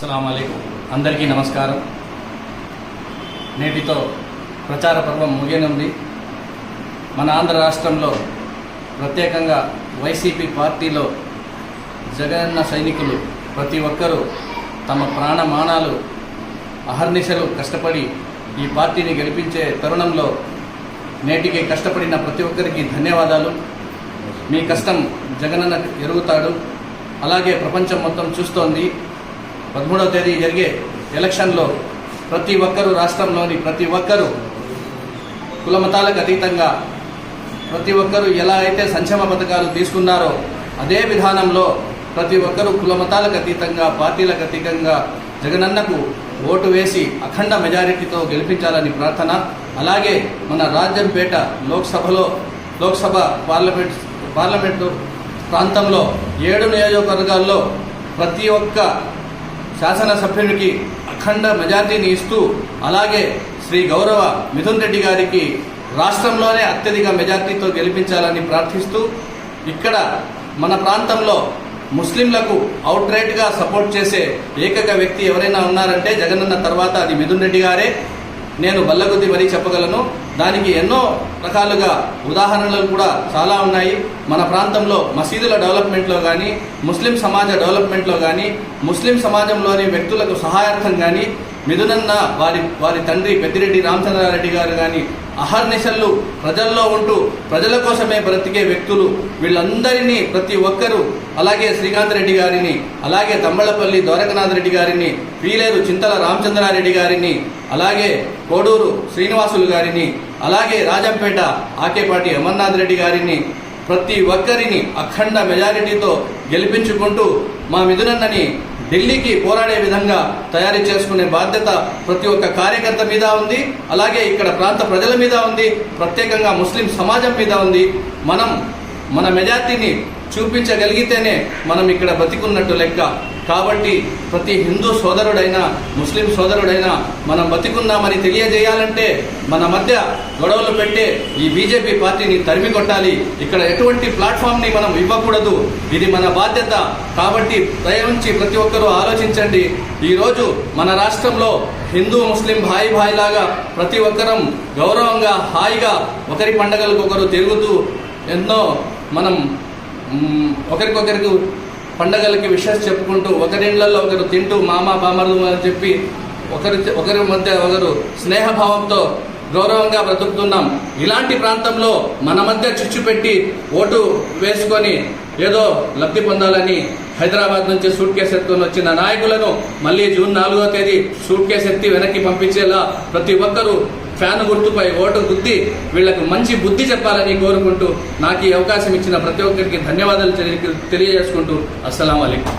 అస్సలం అందరికీ నమస్కారం. నేటితో ప్రచార పర్వం ముగియనుంది. మన ఆంధ్ర రాష్ట్రంలో ప్రత్యేకంగా వైసీపీ పార్టీలో జగనన్న సైనికులు ప్రతి ఒక్కరూ తమ ప్రాణమానాలు అహర్నిశలు కష్టపడి ఈ పార్టీని గెలిపించే తరుణంలో నేటికి కష్టపడిన ప్రతి ఒక్కరికి ధన్యవాదాలు. మీ కష్టం జగనన్న ఎరుగుతాడు. అలాగే ప్రపంచం మొత్తం చూస్తోంది. పదమూడవ తేదీ జరిగే ఎలక్షన్లో ప్రతి ఒక్కరూ రాష్ట్రంలోని ప్రతి ఒక్కరూ కులమతాలకు అతీతంగా ప్రతి ఒక్కరూ ఎలా అయితే సంక్షేమ పథకాలు తీసుకున్నారో అదే విధానంలో ప్రతి ఒక్కరూ కులమతాలకు అతీతంగా పార్టీలకు అతీతంగా జగనన్నకు ఓటు వేసి అఖండ మెజారిటీతో గెలిపించాలని ప్రార్థన. అలాగే మన రాజ్యంపేట లోక్సభలో లోక్సభ పార్లమెంట్ పార్లమెంటు ప్రాంతంలో ఏడు నియోజకవర్గాల్లో ప్రతి ఒక్క శాసనసభ్యునికి అఖండ మెజార్టీని ఇస్తూ అలాగే శ్రీ గౌరవ మిథున్ రెడ్డి గారికి రాష్ట్రంలోనే అత్యధిక మెజార్టీతో గెలిపించాలని ప్రార్థిస్తూ ఇక్కడ మన ప్రాంతంలో ముస్లింలకు అవుట్ రైట్గా సపోర్ట్ చేసే ఏకైక వ్యక్తి ఎవరైనా ఉన్నారంటే జగనన్న తర్వాత అది మిథున్ రెడ్డి గారే. నేను బల్లగుద్ది మరీ చెప్పగలను. దానికి ఎన్నో రకాలుగా ఉదాహరణలు కూడా చాలా ఉన్నాయి. మన ప్రాంతంలో మసీదుల డెవలప్మెంట్లో కానీ ముస్లిం సమాజ డెవలప్మెంట్లో కానీ ముస్లిం సమాజంలోని వ్యక్తులకు సహాయార్థం కానీ మిథునన్న వారి వారి తండ్రి పెద్దిరెడ్డి రామచంద్రారెడ్డి గారు కానీ అహర్నిశలు ప్రజల్లో ఉంటూ ప్రజల కోసమే బ్రతికే వ్యక్తులు. వీళ్ళందరినీ ప్రతి ఒక్కరూ అలాగే శ్రీకాంత్ రెడ్డి గారిని అలాగే తమ్మళ్ళపల్లి ద్వారకనాథ్ రెడ్డి గారిని పీలేరు చింతల రామచంద్రారెడ్డి గారిని అలాగే కోడూరు శ్రీనివాసులు గారిని అలాగే రాజంపేట ఆకేపాటి అమర్నాథ్ రెడ్డి గారిని ప్రతి ఒక్కరిని అఖండ మెజారిటీతో గెలిపించుకుంటూ మా మిథునన్నని ఢిల్లీకి పోరాడే విధంగా తయారు చేసుకునే బాధ్యత ప్రతి ఒక్క కార్యకర్త మీద ఉంది. అలాగే ఇక్కడ ప్రాంత ప్రజల మీద ఉంది. ప్రత్యేకంగా ముస్లిం సమాజం మీద ఉంది. మనం మన మెజార్టీని చూపించగలిగితేనే మనం ఇక్కడ బతికున్నట్టు లెక్క కాబట్టి ప్రతి హిందూ సోదరుడైనా ముస్లిం సోదరుడైనా మనం బతికున్నామని తెలియజేయాలంటే మన మధ్య గొడవలు పెట్టే ఈ బీజేపీ పార్టీని తరిమి కొట్టాలి ఇక్కడ ఎటువంటి ప్లాట్ఫామ్ని మనం ఇవ్వకూడదు. ఇది మన బాధ్యత. కాబట్టి దయవుంచి ప్రతి ఒక్కరూ ఆలోచించండి. ఈరోజు మన రాష్ట్రంలో హిందూ ముస్లిం భాయి భాయి లాగా ప్రతి ఒక్కరం గౌరవంగా హాయిగా ఒకరి పండగలకు ఒకరు తిరుగుతూ ఎన్నో మనం ఒకరికొకరికి పండగలకి విషయాలు చెప్పుకుంటూ ఒకరిళ్ళలో ఒకరు తింటూ మామ బామరు అని చెప్పి ఒకరి ఒకరి మధ్య ఒకరు స్నేహభావంతో గౌరవంగా బ్రతుకుతున్నాం. ఇలాంటి ప్రాంతంలో మన మధ్య చిచ్చు పెట్టి ఓటు వేసుకొని ఏదో లబ్ధి పొందాలని హైదరాబాద్ నుంచి సూట్ కేసు ఎత్తుకొని వచ్చిన నాయకులను మళ్ళీ జూన్ నాలుగో తేదీ సూట్ కేసు ఎత్తి వెనక్కి పంపించేలా ప్రతి ఒక్కరూ ఫ్యాన్ గుర్తుపై ఓటు గుద్ది వీళ్ళకు మంచి బుద్ధి చెప్పాలని కోరుకుంటూ నాకు ఈ అవకాశం ఇచ్చిన ప్రతి ఒక్కరికి ధన్యవాదాలు తెలియ- తెలియజేసుకుంటూ అస్సలం అయికం